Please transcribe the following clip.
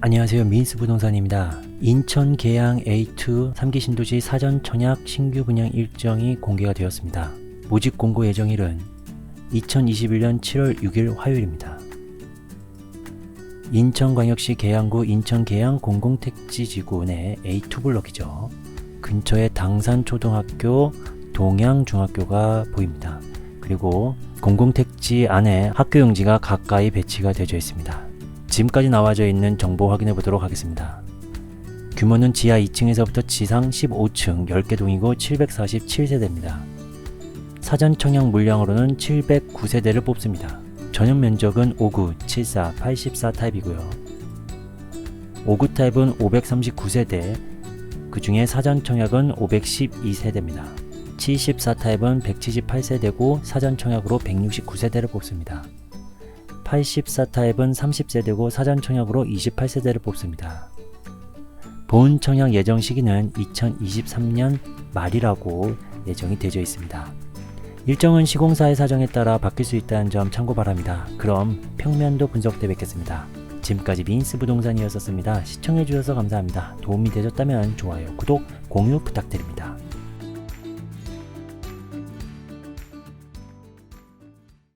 안녕하세요. 민스 부동산입니다. 인천 계양 A2 3기 신도시 사전 청약 신규 분양 일정이 공개가 되었습니다. 모집 공고 예정일은 2021년 7월 6일 화요일입니다. 인천광역시 계양구 인천 계양 공공택지지구 내 A2 블럭이죠. 근처에 당산초등학교, 동양중학교가 보입니다. 그리고 공공택지 안에 학교 용지가 가까이 배치가 되어 있습니다. 지금까지 나와져 있는 정보 확인해 보도록 하겠습니다. 규모는 지하 2층에서부터 지상 15층 10개 동이고 747세대입니다. 사전 청약 물량으로는 709세대를 뽑습니다. 전용 면적은 59, 74, 84 타입이고요. 59 타입은 539세대, 그 중에 사전 청약은 512세대입니다. 74 타입은 178세대고 사전 청약으로 169세대를 뽑습니다. 84 타입은 30세대고 사전 청약으로 28세대를 뽑습니다. 본 청약 예정 시기는 2023년 말이라고 예정이 되어 있습니다. 일정은 시공사의 사정에 따라 바뀔 수 있다는 점 참고 바랍니다. 그럼 평면도 분석 때 뵙겠습니다. 지금까지 민스 부동산이었었습니다. 시청해주셔서 감사합니다. 도움이 되셨다면 좋아요, 구독, 공유 부탁드립니다.